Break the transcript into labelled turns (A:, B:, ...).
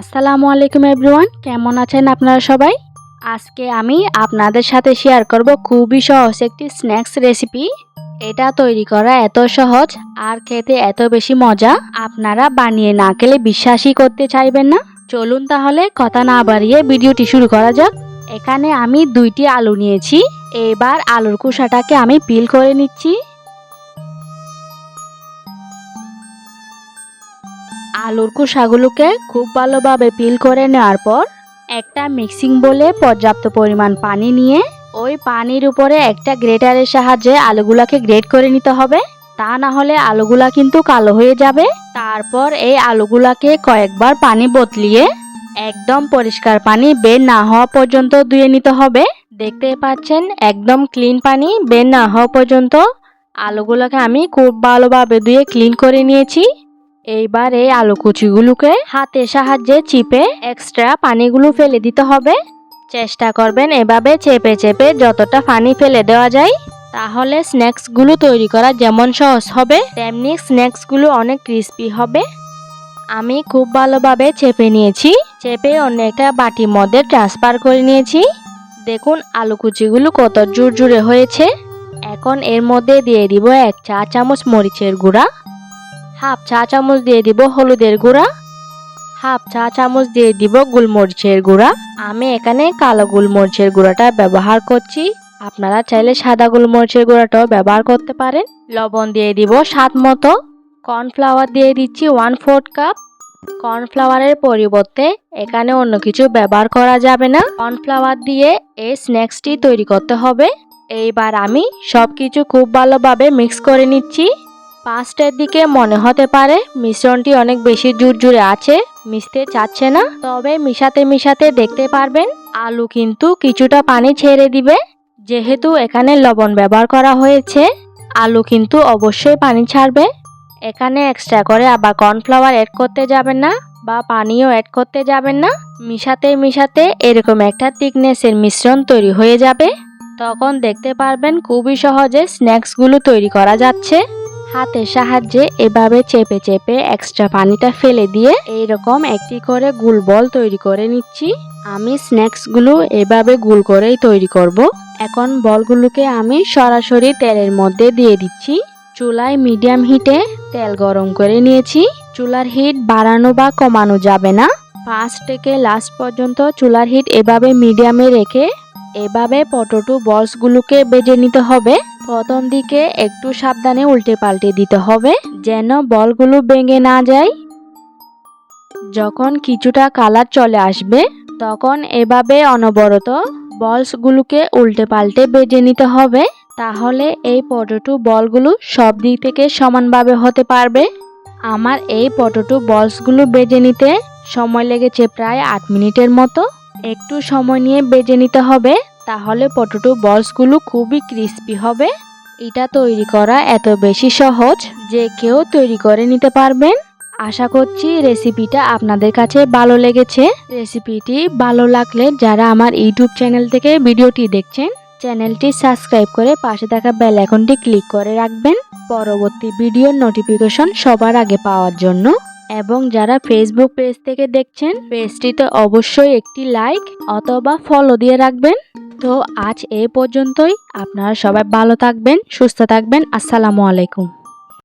A: আসসালামু আলাইকুম এভরিওয়ান, কেমন আছেন আপনারা সবাই? আজকে আমি আপনাদের সাথে শেয়ার করব খুবই সহজ একটি স্ন্যাক্স রেসিপি এটা তৈরি করা এত সহজ, আর খেতে এত বেশি মজা, আপনারা বানিয়ে না খেলে বিশ্বাসই করতে চাইবেন না। চলুন তাহলে কথা না বাড়িয়ে ভিডিওটি শুরু করা যাক। এখানে আমি দুইটি আলু নিয়েছি, এবার আলুর কুসাটাকে আমি পিল করে নিচ্ছি। আলুর কুসাগুলোকে খুব ভালোভাবে পিল করে নেওয়ার পর একটা মিক্সিং বলে পর্যাপ্ত পরিমাণ পানি নিয়ে ওই পানির উপরে একটা গ্রেটারের সাহায্যে আলুগুলাকে গ্রেট করে নিতে হবে। তা না হলে আলুগুলা কিন্তু কালো হয়ে যাবে। তারপর এই আলুগুলাকে কয়েকবার পানি বদলিয়ে একদম পরিষ্কার পানি বের না হওয়া পর্যন্ত ধুয়ে নিতে হবে। দেখতে পাচ্ছেন, একদম ক্লিন পানি বের না হওয়া পর্যন্ত আলুগুলোকে আমি খুব ভালোভাবে ধুয়ে ক্লিন করে নিয়েছি। এইবার এই আলু কুচিগুলোকে হাতের সাহায্যে চিপে এক্সট্রা পানিগুলো ফেলে দিতে হবে। চেষ্টা করবেন এভাবে চেপে চেপে যতটা পানি ফেলে দেওয়া যায়, তাহলে স্ন্যাক্সগুলো তৈরি করা যেমন সহজ হবে, তেমনি স্ন্যাক্সগুলো অনেক ক্রিস্পি হবে। আমি খুব ভালোভাবে চেপে নিয়েছি, চেপে অন্য একটা বাটির মধ্যে ট্রান্সফার করে নিয়েছি। দেখুন আলু কুচিগুলো কত জোর জুড়ে হয়েছে। এখন এর মধ্যে দিয়ে দিব এক চা চামচ মরিচের গুঁড়া। হাফ চা চামচ দিয়ে দিব হলুদের গুঁড়া, হাফ চা চামচ দিয়ে দিব গোলমরিচের গুঁড়া। আমি এখানে কালো গোলমরিচের গুঁড়াটা ব্যবহার করছি। আপনারা চাইলে সাদা গোলমরিচের গুঁড়াটাও ব্যবহার করতে পারেন। লবণ দিয়ে দিব স্বাদ মতো। কর্নফ্লাওয়ার দিয়ে দিচ্ছি ওয়ান ফোর্থ কাপ। কর্নফ্লাওয়ারের পরিবর্তে এখানে অন্য কিছু ব্যবহার করা যাবে না। কর্নফ্লাওয়ার দিয়ে এই স্ন্যাক্সটি তৈরি করতে হবে। এইবার আমি সব কিছু খুব ভালোভাবে মিক্স করে নিচ্ছি। পাঁচটার দিকে মনে হতে পারে মিশ্রণটি অনেক বেশি জুড়জুড়ে আছে, মিশতে চাচ্ছে না। তবে মিশাতে মিশাতে দেখতে পারবেন, আলু কিন্তু কিছুটা পানি ছেড়ে দিবে। যেহেতু এখানে লবণ ব্যবহার করা হয়েছে, আলু কিন্তু অবশ্যই পানি ছাড়বে। এখানে এক্সট্রা করে আবার কর্নফ্লাওয়ার অ্যাড করতে যাবেন না বা পানিও অ্যাড করতে যাবেন না। মিশাতে মিশাতে এরকম একটা থিকনেসের মিশ্রণ তৈরি হয়ে যাবে। তখন দেখতে পারবেন খুবই সহজে স্ন্যাক্সগুলো তৈরি করা যাচ্ছে। হাতের সাহায্যে এভাবে চেপে চেপে এক্সট্রা পানিটা ফেলে দিয়ে এইরকম একটি করে গুল বল তৈরি করে নিচ্ছি। আমি স্ন্যাক্সগুলো এভাবে গুল করেই তৈরি করব। এখন বলগুলোকে আমি সরাসরি তেলের মধ্যে দিয়ে দিচ্ছি। চুলায় মিডিয়াম হিটে তেল গরম করে নিয়েছি। চুলার হিট বাড়ানো বা কমানো যাবে না। ফার্স্ট থেকে লাস্ট পর্যন্ত চুলার হিট এভাবে মিডিয়ামে রেখে এভাবে পটোটো বলসগুলোকে বেজে নিতে হবে। প্রথম দিকে একটু সাবধানে উল্টে পাল্টে দিতে হবে, যেন বলগুলো ভেঙে না যায়। যখন কিছুটা কালার চলে আসবে, তখন এভাবে অনবরত বলসগুলোকে উল্টে পাল্টে বেজে নিতে হবে, তাহলে এই পটোটো বলগুলো সব দিক থেকে সমানভাবে হতে পারবে। আমার এই পটোটো বলসগুলো বেজে নিতে সময় লেগেছে প্রায় আট মিনিটের মতো। একটু সময় নিয়ে বেজে নিতে হবে। তাহলে পটোটো বলসগুলো খুবই ক্রিস্পি হবে। এটা তৈরি করা এত বেশি সহজ যে কেউ তৈরি করে নিতে পারবেন। আশা করছি রেসিপিটা আপনাদের কাছে ভালো লেগেছে। রেসিপিটি ভালো লাগলে যারা আমার ইউটিউব চ্যানেল থেকে ভিডিওটি দেখছেন, চ্যানেলটি সাবস্ক্রাইব করে পাশে থাকা বেল আইকনটি ক্লিক করে রাখবেন। পরবর্তী ভিডিওর নোটিফিকেশন সবার আগে পাওয়ার জন্য। এবং যারা ফেসবুক পেজ থেকে দেখছেন পেজটিতে অবশ্যই একটি লাইক অথবা ফলো দিয়ে রাখবেন। তো আজ এ পর্যন্তই। আপনারা সবাই ভালো থাকবেন সুস্থ থাকবেন। আসসালামু আলাইকুম।